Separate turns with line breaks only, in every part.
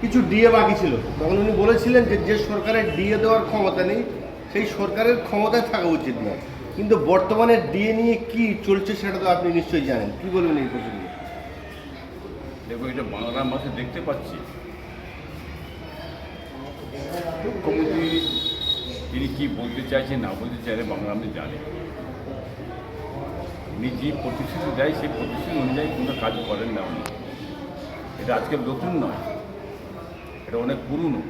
কিছু ডিএ বাকি ছিল। তখন উনি বলেছিলেন যে যে সরকারের ডিএ দেওয়ার ক্ষমতা নেই, সেই সরকারের ক্ষমতায় থাকা উচিত নয়। কিন্তু বর্তমানে ডিএ নিয়ে কি চলছে সেটা তো আপনি নিশ্চয়ই জানেন। কি বলবেন এই প্রসঙ্গে?
দেখো এটা বাংলা মাঝে দেখতে পাচ্ছি। তিনি কি বলতে চাইছেন, না বলতে চাইলে বাংলা আমি জানি উনি যে প্রতিশ্রুতি দেয়, সেই প্রতিশ্রুতি অনুযায়ী কোনো কাজ করেন না উনি। এটা আজকে নতুন নয়। এটা অনেক পুরনো।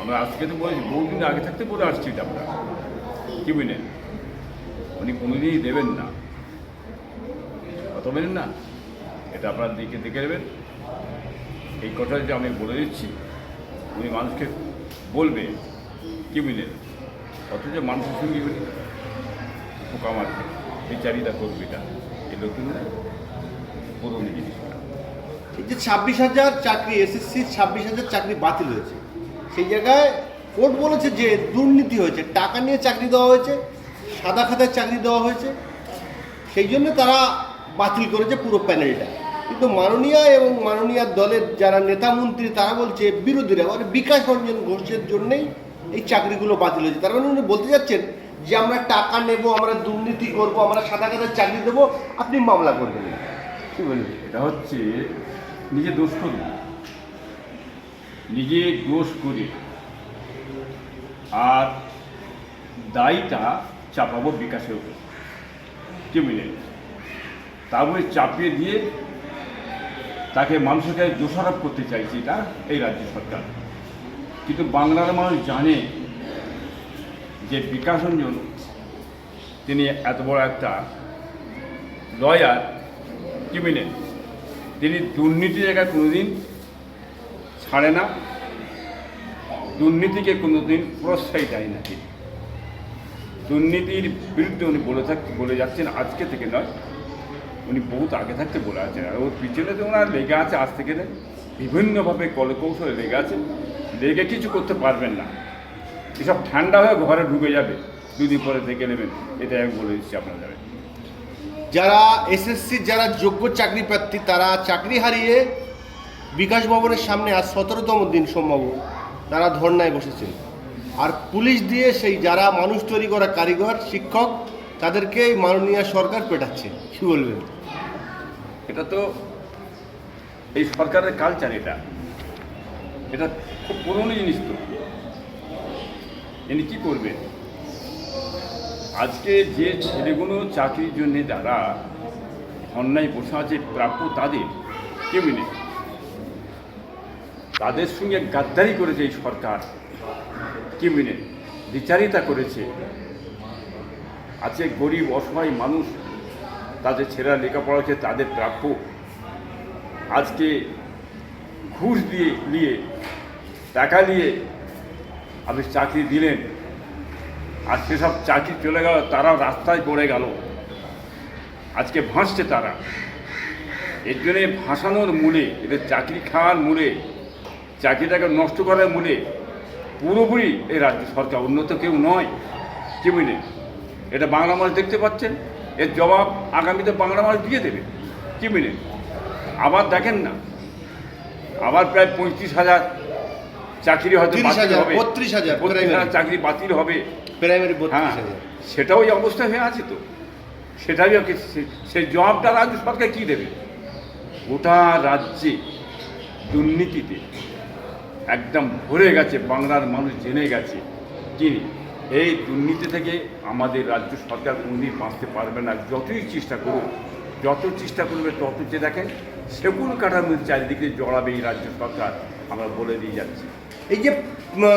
আমরা আজকে তো বলেছি বহুদিন আগে থাকতে বলে আসছি এটা আমরা। কি বুঝলেন উনি কোনোদিনই দেবেন না। কত বলেন না। এটা আপনারা দেখে দেখে নেবেন। এই কথাটা আমি বলে দিচ্ছি উনি মানুষকে বলবে কি বুঝলেন অথচ মানুষের সঙ্গে উনি মারবে বিচারিতা করবে এটা। এই নতুন না, পুরনো জিনিসটা
এই যে ছাব্বিশ হাজার চাকরি এসএসসি ছাব্বিশ হাজার চাকরি বাতিল হয়েছে। সেই জায়গায় কোর্ট বলেছে যে দুর্নীতি হয়েছে। টাকা নিয়ে চাকরি দেওয়া হয়েছে, সাদা খাতায় চাকরি দেওয়া হয়েছে। সেই জন্য তারা বাতিল করেছে পুরো প্যানেলটা। কিন্তু মাননীয় এবং মাননীয় দলের যারা নেতা মন্ত্রী, তারা বলছে বিরোধীরা মানে বিকাশ রঞ্জন ঘোষের জন্যই এই চাকরিগুলো বাতিল হয়েছে। তার মানে উনি বলতে যাচ্ছেন যে আমরা টাকা নেব, আমরা দুর্নীতি করব, আমরা সাদা খাতায় চাকরি দেবো, আপনি মামলা করবেন না। কি বলবেন
এটা হচ্ছে নিজে দোষ করবে নিজে দোষ করে। আর দায়টা চাপাবো বিকাশের উপর। কি বুঝলেন তারপরে চাপিয়ে দিয়ে তাকে মানুষের কাছে দোষারোপ করতে চাইছে এটা এই রাজ্য সরকার। কিন্তু বাংলার মানুষ জানে যে বিকাশ রঞ্জন তিনি এত বড় একটা লয়ার কি বুঝলেন তিনি দুর্নীতি জায়গায় কোনোদিন ছাড়ে না। দুর্নীতিকে কোনোদিন প্রশ্রয় দেয় না তিনি। দুর্নীতির বিরুদ্ধে উনি বলে থাক বলে যাচ্ছেন, আজকে থেকে নয়। উনি বহুত আগে থাকতে বলে আছেন। আর ওর পিছনে তো ওনার লেগে আছে আজ থেকে বিভিন্নভাবে কলকৌশলে লেগে আছে। লেগে কিছু করতে পারবেন না। এসব ঠান্ডা হয়ে ঘরে ঢুকে যাবে। দুদিন পরে দেখে নেবেন। এটা আমি বলে দিচ্ছি আপনাদের।
যারা এসএসসি যারা যোগ্য চাকরি প্রার্থী, তারা চাকরি হারিয়ে বিকাশ ভবনের সামনে আজ সতেরোতম দিন সম্ভব। তারা ধর্নায় বসেছেন আর পুলিশ দিয়ে সেই যারা মানুষ তৈরি করা কারিগর, শিক্ষক, তাদেরকে মাননীয় সরকার পেটাচ্ছে। কি বলবেন?
এটা তো এই সরকারের কালচার এটা। এটা খুব পুরনো জিনিস তো। ইনি কী করবেন? আজকে যে ছেলেগুলো চাকরির জন্য যারা অন্যায় বসে আছে প্রাপ্য তাদের কেউ নেই। তাদের সঙ্গে গাদ্দারি করেছে এই সরকার। কেউ নেই। বিচারিতা করেছে। আজকে গরিব, অসহায় মানুষ তাদের ছেলেরা লেখাপড়া হচ্ছে তাদের প্রাপ্য। আজকে ঘুষ দিয়ে, নিয়ে, টাকা নিয়ে আপনি চাকরি দিলেন। আর সেসব চাকরি চলে গেল তারাও রাস্তায় পড়ে গেল। আজকে ভাসছে তারা। এর জন্যে ভাসানোর মূলে, এদের চাকরি খাওয়ার মূলে চাকরিটাকে নষ্ট করার মূলে পুরোপুরি এই রাজ্য সরকার উন্নত কেউ নয়, কি বুঝলেন? এটা বাংলা মানুষ দেখতে পাচ্ছেন, এর জবাব আগামীতে বাংলা মানুষ দিয়ে দেবে, কি বুঝলেন? আবার দেখেন না। আবার প্রায় পঁয়ত্রিশ হাজার চাকরি হয়তো
30 হাজার,
হবে।
32 হাজার,
বত্রিশ হাজার চাকরি বাতিল হবে।
প্রাইমারি বত্রিশ
হ্যাঁ
হাজার।
সেটাও এই অবস্থা হয়ে আছে তো। সেটাই ওকে সে- সেই জবাবটা রাজ্য সরকার কী দেবে? গোটা রাজ্যে দুর্নীতিতে একদম ভরে গেছে বাংলার মানুষ জেনে গেছে। কি? এই দুর্নীতি থেকে আমাদের রাজ্য সরকার কোনদিন বাঁচতে পারবে না। যতই চেষ্টা করুক যত চেষ্টা করবে তত যে দেখেন সেগুন কাঠার মধ্যে চারিদিকে জড়াবে এই রাজ্য সরকার। আমরা বলে দিয়ে যাচ্ছি।
এই যে